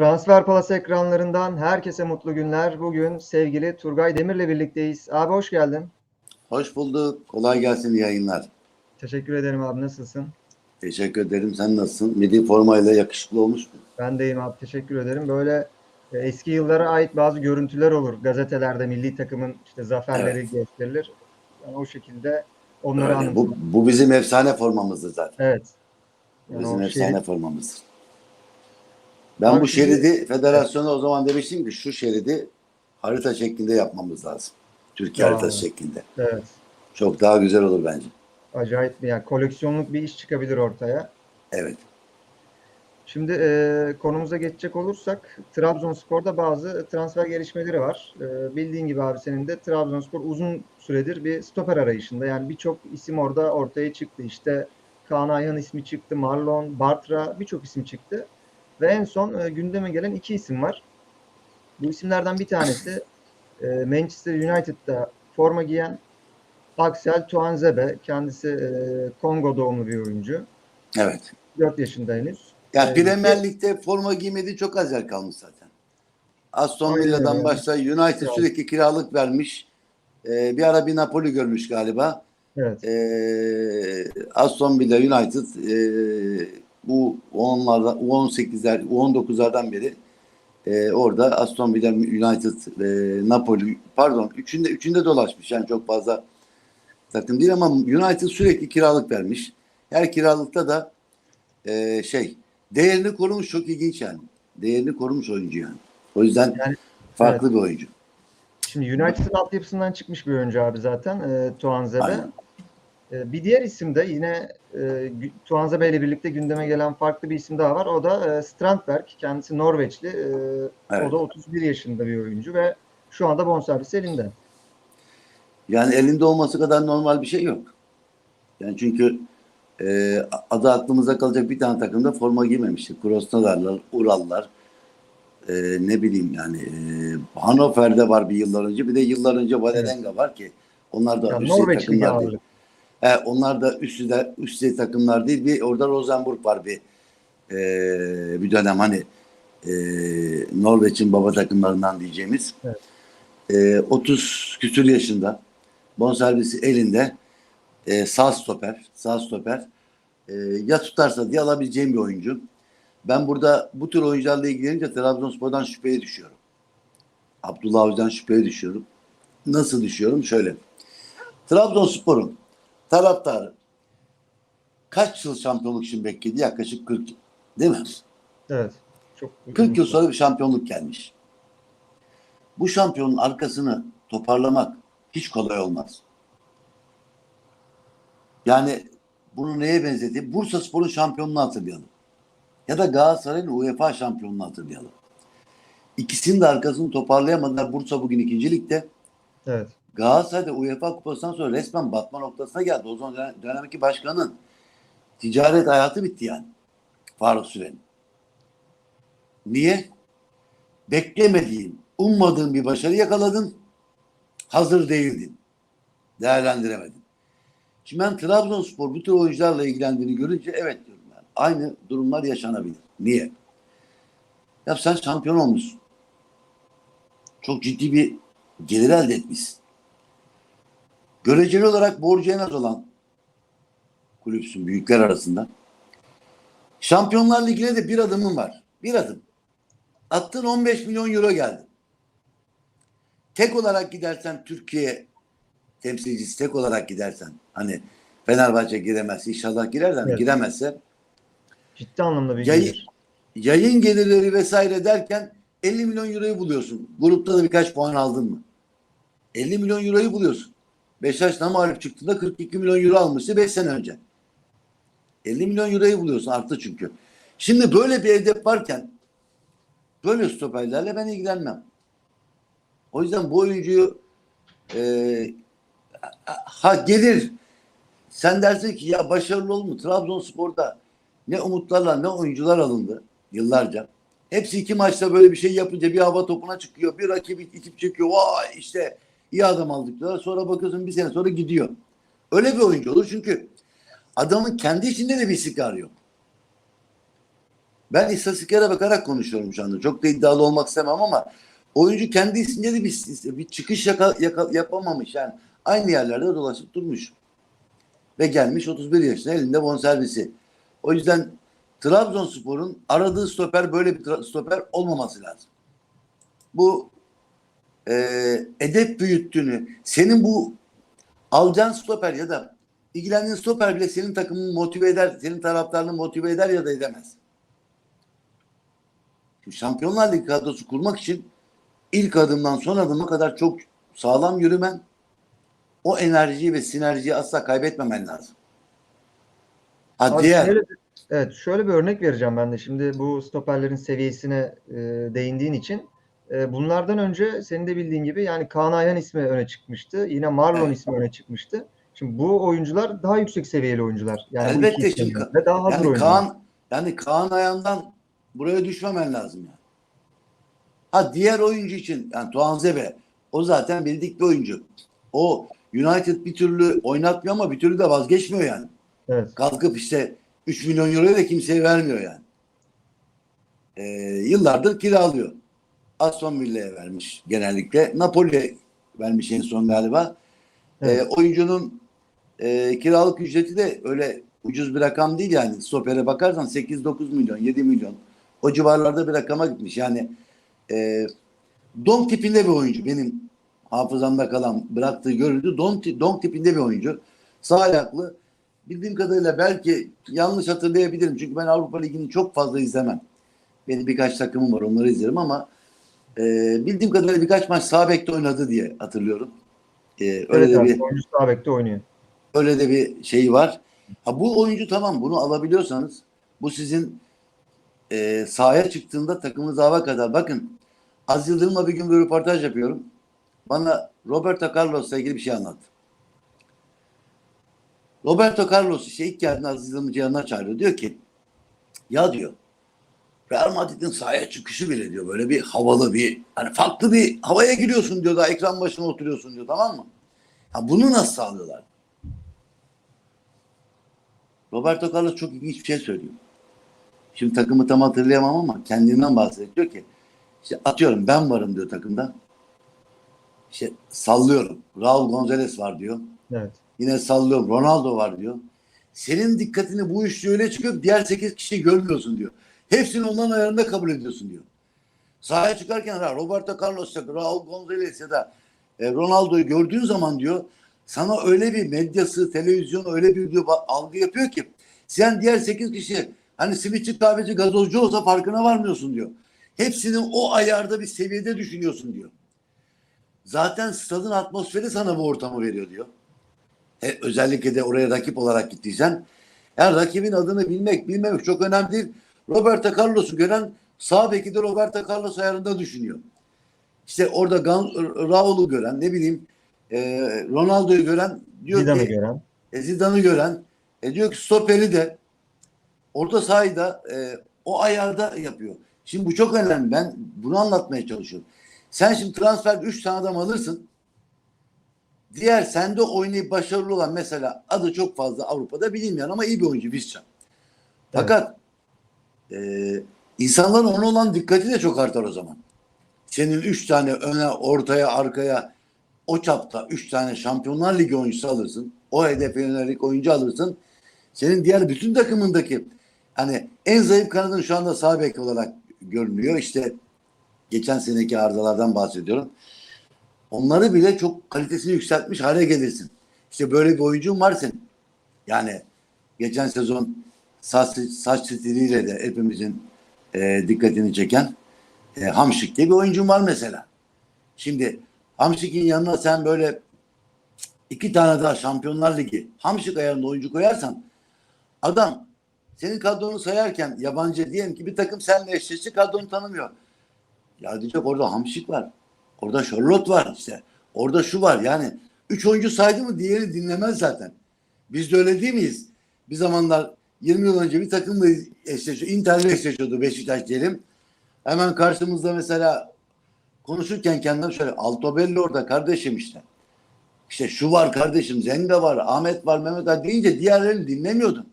Transfer Plus ekranlarından herkese mutlu günler. Bugün sevgili Turgay Demir'le birlikteyiz. Abi hoş geldin. Hoş bulduk. Kolay gelsin yayınlar. Teşekkür ederim abi. Nasılsın? Teşekkür ederim. Sen nasılsın? Milli formayla yakışıklı olmuş mu? Ben deyim abi. Teşekkür ederim. Böyle e, eski yıllara ait bazı görüntüler olur. Gazetelerde milli takımın işte zaferleri Evet. gösterilir. Yani o şekilde onları Öyle. anlatırım. Bu, bu bizim efsane formamızdı zaten. Evet. Yani bizim efsane şerit- formamız. Ben Abi bu şimdi- şeridi federasyona o zaman demiştim ki şu şeridi harita şeklinde yapmamız lazım. Türkiye Aa. haritası şeklinde. Evet. Çok daha güzel olur bence. Acayip bir yani koleksiyonluk bir iş çıkabilir ortaya. Evet. Şimdi e, konumuza geçecek olursak Trabzonspor'da bazı transfer gelişmeleri var. E, bildiğin gibi abi senin de Trabzonspor uzun süredir bir stoper arayışında. Yani birçok isim orada ortaya çıktı. İşte Kaan Ayhan ismi çıktı, Marlon, Bartra birçok isim çıktı. Ve en son e, gündeme gelen iki isim var. Bu isimlerden bir tanesi e, Manchester United'da forma giyen Axel Tuanzebe. Kendisi e, Kongo doğumlu bir oyuncu. Evet. 4 yaşında henüz. Ya Evet. Premier Lig'de forma giymediği çok az yer kalmış zaten. Aston Villa'dan başla United sürekli kiralık vermiş. Ee, bir ara bir Napoli görmüş galiba. Evet. Ee, Aston Villa United ee, bu 10'larda U18'ler U19'lardan beri ee, orada Aston Villa United ee, Napoli pardon üçünde üçünde dolaşmış yani çok fazla takım değil ama United sürekli kiralık vermiş. Her kiralıkta da ee, şey değerini korumuş çok ilginç yani. Değerini korumuş oyuncu yani. O yüzden Yani, farklı bir oyuncu. Şimdi United'ın altyapısından çıkmış bir oyuncu abi zaten e, Tuanzebe. Aynen. E, bir diğer isim de yine e, Gü- Tuanzebe ile birlikte gündeme gelen farklı bir isim daha var. O da e, Strandberg. Kendisi Norveçli. E, Evet. O da 31 yaşında bir oyuncu ve şu anda bonservisi elinde. Yani elinde olması kadar normal bir şey yok. Yani çünkü e, adı aklımıza kalacak bir tane takımda forma giymemişti. Krosnadarlar, Urallar, e, ne bileyim yani e, Hannover'de var bir yıllar önce. Bir de yıllar önce Valerenga var ki onlar da Yani Norveçli takımlar değil. He, onlar da üst düzey, üst düzey takımlar değil. Bir orada Rosenborg var bir e, bir dönem hani e, Norveç'in baba takımlarından diyeceğimiz. Evet. E, 30 küsür yaşında bonservisi elinde e, sağ stoper, sağ stoper e, ya tutarsa diye alabileceğim bir oyuncu. Ben burada bu tür oyuncularla ilgilenince Trabzonspor'dan şüpheye düşüyorum. Abdullah Avcı'dan şüpheye düşüyorum. Nasıl düşüyorum? Şöyle. Trabzonspor'un taraftarı kaç yıl şampiyonluk için bekledi? Yaklaşık 40 yıl. Değil mi? Evet. Çok 40 yıl sonra bir şampiyonluk gelmiş. Bu şampiyonun arkasını toparlamak hiç kolay olmaz. Yani bunu neye benzedi? Bursa Spor'un şampiyonluğunu hatırlayalım. Ya da Galatasaray'ın UEFA şampiyonluğunu hatırlayalım. İkisinin de arkasını toparlayamadılar. Bursa bugün ikinci ligde. Evet. Galatasaray'da UEFA kupasından sonra resmen batma noktasına geldi. O zaman dönem- dönemdeki başkanın ticaret hayatı bitti yani. Faruk Süren'in. Niye? Beklemediğin, ummadığın bir başarı yakaladın. Hazır değildin. Değerlendiremedin. Şimdi ben Trabzonspor bu tür oyuncularla ilgilendiğini görünce evet diyorum ben. Aynı durumlar yaşanabilir. Niye? Ya sen şampiyon olmuşsun. Çok ciddi bir gelir elde etmişsin. Göreceli olarak borcu en az olan kulüpsün büyükler arasında. Şampiyonlar Ligi'ne de bir adımın var. Bir adım. Attın 15 milyon euro geldi. Tek olarak gidersen Türkiye temsilcisi tek olarak gidersen hani Fenerbahçe giremez inşallah girer de hani Evet. giremezse Ciddi anlamda bir Yayın- gelir. yayın gelirleri vesaire derken 50 milyon euroyu buluyorsun. Grupta da birkaç puan aldın mı? 50 milyon euroyu buluyorsun. Beşiktaş'tan mağlup çıktığında 42 milyon euro almıştı 5 sene önce. 50 milyon euroyu buluyorsun arttı çünkü. Şimdi böyle bir hedef varken böyle stoperlerle ben ilgilenmem. O yüzden bu oyuncuyu e, ha gelir sen dersin ki ya başarılı olur mu? Trabzonspor'da ne umutlarla ne oyuncular alındı yıllarca. Hepsi iki maçta böyle bir şey yapınca bir hava topuna çıkıyor. Bir rakibi itip çekiyor. Vay işte iyi adam aldık diyorlar. Sonra bakıyorsun bir sene sonra gidiyor. Öyle bir oyuncu olur çünkü adamın kendi içinde de bir istikrar yok. Ben istatistiklere bakarak konuşuyorum şu anda. Çok da iddialı olmak istemem ama oyuncu kendi isimde de bir, bir çıkış yaka, yaka- yapamamış. Yani aynı yerlerde dolaşıp durmuş. Ve gelmiş 31 yaşında elinde bonservisi. O yüzden Trabzonspor'un aradığı stoper böyle bir stoper olmaması lazım. Bu e, edep büyüttüğünü, senin bu alacağın stoper ya da ilgilendiğin stoper bile senin takımını motive eder, senin taraftarını motive eder ya da edemez. Şimdi Şampiyonlar Ligi kadrosu kurmak için ilk adımdan son adıma kadar çok sağlam yürümen, o enerjiyi ve sinerjiyi asla kaybetmemen lazım. Ha Abi diğer, şöyle evet şöyle bir örnek vereceğim ben de. Şimdi bu stoperlerin seviyesine e, değindiğin için e, bunlardan önce senin de bildiğin gibi yani Kaan Ayhan ismi öne çıkmıştı. Yine Marlon ismi öne çıkmıştı. Şimdi bu oyuncular daha yüksek seviyeli oyuncular. Yani Elbette isimden ve daha hazır yani oyuncular. Kaan, yani Kaan Ayan'dan buraya düşmemen lazım yani. Ha diğer oyuncu için yani Tuğan Zebe o zaten bildik bir oyuncu. O United bir türlü oynatmıyor ama bir türlü de vazgeçmiyor yani. Evet. Kalkıp işte 3 milyon euroyu da kimseye vermiyor yani. Ee, yıllardır kiralıyor. Aston Villa'ya vermiş genellikle. Napoli'ye vermiş en son galiba. Evet. Ee, oyuncunun e, kiralık ücreti de öyle ucuz bir rakam değil yani. Stopere bakarsan 8-9 milyon, 7 milyon. O civarlarda bir rakama gitmiş. Yani e, Don tipinde bir oyuncu. Benim hafızamda kalan bıraktığı görüldü. Don, Don tipinde bir oyuncu. Sağ ayaklı. Bildiğim kadarıyla belki yanlış hatırlayabilirim. Çünkü ben Avrupa Ligi'ni çok fazla izlemem. Benim birkaç takımım var onları izlerim ama e, bildiğim kadarıyla birkaç maç sağ bekte oynadı diye hatırlıyorum. E, öyle Evet de bir oyuncu sağ bekte oynuyor. öyle de bir şey var. Ha, bu oyuncu tamam bunu alabiliyorsanız bu sizin e, sahaya çıktığında takımınız hava kadar. Bakın Az Yıldırım'la bir gün bir röportaj yapıyorum. Bana Roberto Carlos'la ilgili bir şey anlattı. Roberto Carlos işte ilk geldiğinde Aziz Yıldırım'ın yanına çağırıyor. Diyor ki ya diyor Real Madrid'in sahaya çıkışı bile diyor böyle bir havalı bir hani farklı bir havaya giriyorsun diyor da ekran başına oturuyorsun diyor tamam mı? Ha bunu nasıl sağlıyorlar? Roberto Carlos çok ilginç bir şey söylüyor. Şimdi takımı tam hatırlayamam ama kendinden bahsediyor. Diyor ki işte atıyorum ben varım diyor takımda. İşte sallıyorum. Raul Gonzalez var diyor. Evet. Yine sallıyorum. Ronaldo var diyor. Senin dikkatini bu üçlü öyle çıkıyor. Diğer sekiz kişiyi görmüyorsun diyor. Hepsini onların ayarında kabul ediyorsun diyor. Sahaya çıkarken ha, Roberto Carlos ya Raul Gonzalez ya da e, Ronaldo'yu gördüğün zaman diyor sana öyle bir medyası, televizyon öyle bir diyor, algı yapıyor ki sen diğer sekiz kişi hani simitçi, kahveci, gazozcu olsa farkına varmıyorsun diyor. Hepsini o ayarda bir seviyede düşünüyorsun diyor. Zaten stadın atmosferi sana bu ortamı veriyor diyor. E, özellikle de oraya rakip olarak gittiysen. Yani rakibin adını bilmek, bilmemek çok önemli değil. Roberto Carlos'u gören sağ beki de Roberto Carlos ayarında düşünüyor. İşte orada Raul'u gören, ne bileyim e, Ronaldo'yu gören diyor Zidane'ı ki gören. e, Zidane'ı gören e, diyor ki stoperi de orta sahayı da e, o ayarda yapıyor. Şimdi bu çok önemli. Ben bunu anlatmaya çalışıyorum. Sen şimdi transfer 3 tane adam alırsın. Diğer sende oynayıp başarılı olan mesela adı çok fazla Avrupa'da bilinmeyen ama iyi bir oyuncu Visca. Fakat e, insanların ona olan dikkati de çok artar o zaman. Senin 3 tane öne, ortaya, arkaya o çapta 3 tane Şampiyonlar Ligi oyuncusu alırsın. O hedefe yönelik oyuncu alırsın. Senin diğer bütün takımındaki hani en zayıf kanadın şu anda sağ bek olarak görünüyor. İşte geçen seneki arızalardan bahsediyorum. Onları bile çok kalitesini yükseltmiş hale gelirsin. İşte böyle bir oyuncun var senin. Yani geçen sezon saç, saç stiliyle de hepimizin e, dikkatini çeken e, Hamşik diye bir oyuncun var mesela. Şimdi Hamşik'in yanına sen böyle iki tane daha Şampiyonlar Ligi Hamşik ayarında oyuncu koyarsan adam senin kadronu sayarken yabancı diyelim ki bir takım seninle eşleşti kadronu tanımıyor. Ya diyecek orada Hamşik var. Orada Charlotte var işte. Orada şu var yani. Üç oyuncu saydı mı diğeri dinlemez zaten. Biz de öyle değil miyiz? Bir zamanlar 20 yıl önce bir takımla eşleşiyor. Inter'le eşleşiyordu Beşiktaş diyelim. Hemen karşımızda mesela konuşurken kendim şöyle Altobelli orada kardeşim işte. İşte şu var kardeşim Zenga var Ahmet var Mehmet var deyince diğerlerini dinlemiyordum.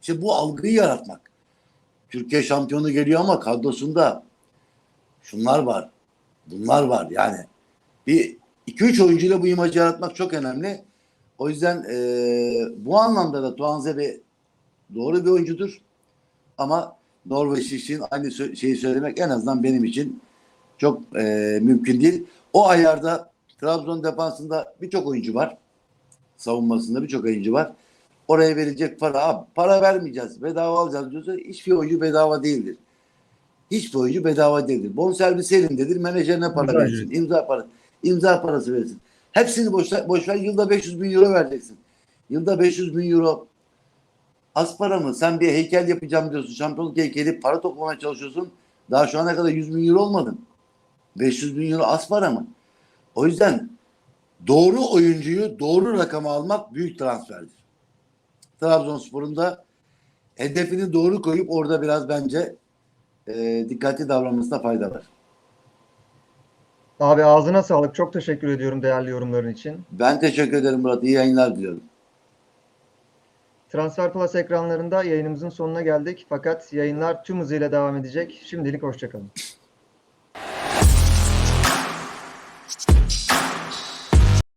İşte bu algıyı yaratmak. Türkiye şampiyonu geliyor ama kadrosunda şunlar var. Bunlar var yani. Bir 2-3 oyuncuyla bu imajı yaratmak çok önemli. O yüzden eee, bu anlamda da Tuanzebe doğru bir oyuncudur. Ama Norveç için aynı şeyi söylemek en azından benim için çok eee, mümkün değil. O ayarda Trabzon defansında birçok oyuncu var. Savunmasında birçok oyuncu var. Oraya verecek para. Abi, para vermeyeceğiz. Bedava alacağız diyorsa hiçbir oyuncu bedava değildir. Hiçbir oyuncu bedava değildir. Bonservis elindedir. Menajerine para İmza versin. İmza para. imza parası versin. Hepsini boş, boş ver. Yılda 500 bin euro vereceksin. Yılda 500 bin euro az para mı? Sen bir heykel yapacağım diyorsun. Şampiyonluk heykeli para toplamaya çalışıyorsun. Daha şu ana kadar 100 bin euro olmadın. 500 bin euro az para mı? O yüzden doğru oyuncuyu doğru rakama almak büyük transferdir. Trabzonspor'un da hedefini doğru koyup orada biraz bence e, dikkatli davranmasına fayda var. Abi ağzına sağlık. Çok teşekkür ediyorum değerli yorumların için. Ben teşekkür ederim Murat. İyi yayınlar diliyorum. Transfer Plus ekranlarında yayınımızın sonuna geldik. Fakat yayınlar tüm hızıyla devam edecek. Şimdilik hoşçakalın.